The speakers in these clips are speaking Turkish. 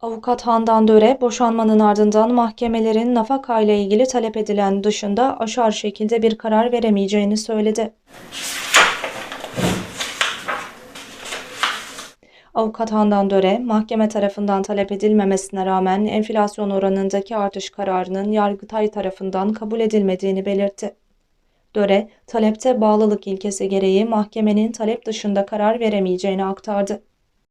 Avukat Handan Döre, boşanmanın ardından mahkemelerin nafaka ile ilgili talep edilen dışında aşar şekilde bir karar veremeyeceğini söyledi. Avukat Handan Döre, mahkeme tarafından talep edilmemesine rağmen enflasyon oranındaki artış kararının Yargıtay tarafından kabul edilmediğini belirtti. Döre, talepte bağlılık ilkesi gereği mahkemenin talep dışında karar veremeyeceğini aktardı.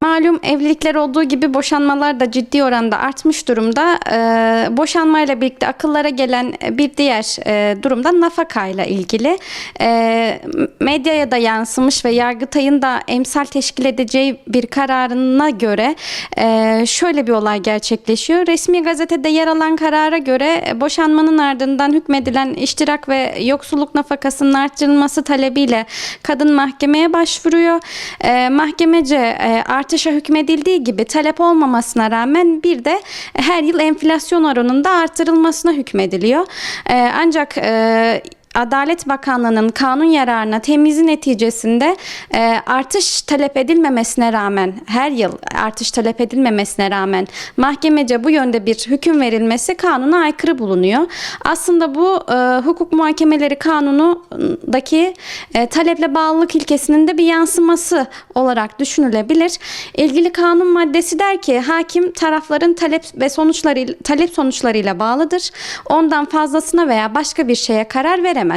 Malum evlilikler olduğu gibi boşanmalar da ciddi oranda artmış durumda. Ee, boşanmayla birlikte akıllara gelen bir diğer e, durumda nafakayla ilgili. Ee, medyaya da yansımış ve Yargıtay'ın da emsal teşkil edeceği bir kararına göre e, şöyle bir olay gerçekleşiyor. Resmi gazetede yer alan karara göre e, boşanmanın ardından hükmedilen iştirak ve yoksulluk nafakasının artırılması talebiyle kadın mahkemeye başvuruyor. E, mahkemece e, artışa hükmedildiği gibi talep olmamasına rağmen bir de her yıl enflasyon oranında artırılmasına hükmediliyor. E, ancak e, Adalet Bakanlığı'nın kanun yararına temizi neticesinde e, artış talep edilmemesine rağmen her yıl artış talep edilmemesine rağmen mahkemece bu yönde bir hüküm verilmesi kanuna aykırı bulunuyor. Aslında bu e, hukuk muhakemeleri kanunundaki e, taleple bağlılık ilkesinin de bir yansıması olarak düşünülebilir. İlgili kanun maddesi der ki hakim tarafların talep ve sonuçları talep sonuçlarıyla bağlıdır. Ondan fazlasına veya başka bir şeye karar veremez.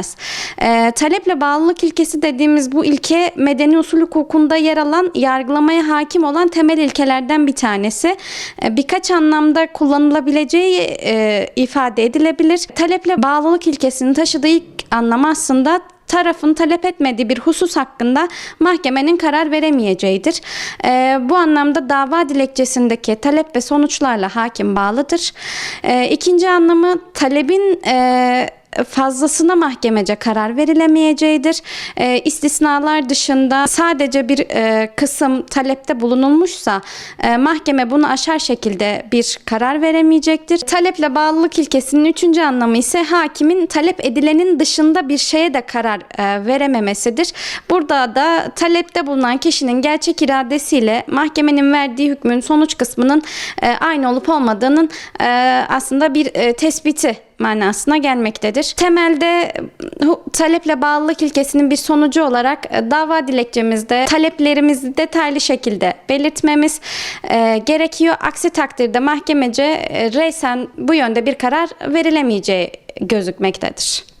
E, taleple bağlılık ilkesi dediğimiz bu ilke medeni usul hukukunda yer alan yargılamaya hakim olan temel ilkelerden bir tanesi. E, birkaç anlamda kullanılabileceği e, ifade edilebilir. Taleple bağlılık ilkesinin taşıdığı ilk anlam aslında tarafın talep etmediği bir husus hakkında mahkemenin karar veremeyeceğidir. Ee, bu anlamda dava dilekçesindeki talep ve sonuçlarla hakim bağlıdır. Ee, ikinci anlamı talebin e, fazlasına mahkemece karar verilemeyeceğidir. E, istisnalar dışında sadece bir e, kısım talepte bulunulmuşsa e, mahkeme bunu aşar şekilde bir karar veremeyecektir. Taleple bağlılık ilkesinin üçüncü anlamı ise hakimin talep edilenin dışında bir şeye de karar e, verememesidir. Burada da talepte bulunan kişinin gerçek iradesiyle mahkemenin verdiği hükmün sonuç kısmının e, aynı olup olmadığının e, aslında bir e, tespiti manasına gelmektedir. Temelde hu- taleple bağlılık ilkesinin bir sonucu olarak e, dava dilekçemizde taleplerimizi detaylı şekilde belirtmemiz e, gerekiyor. Aksi takdirde mahkemece e, reysen bu yönde bir karar verilemeyeceği gözükmektedir.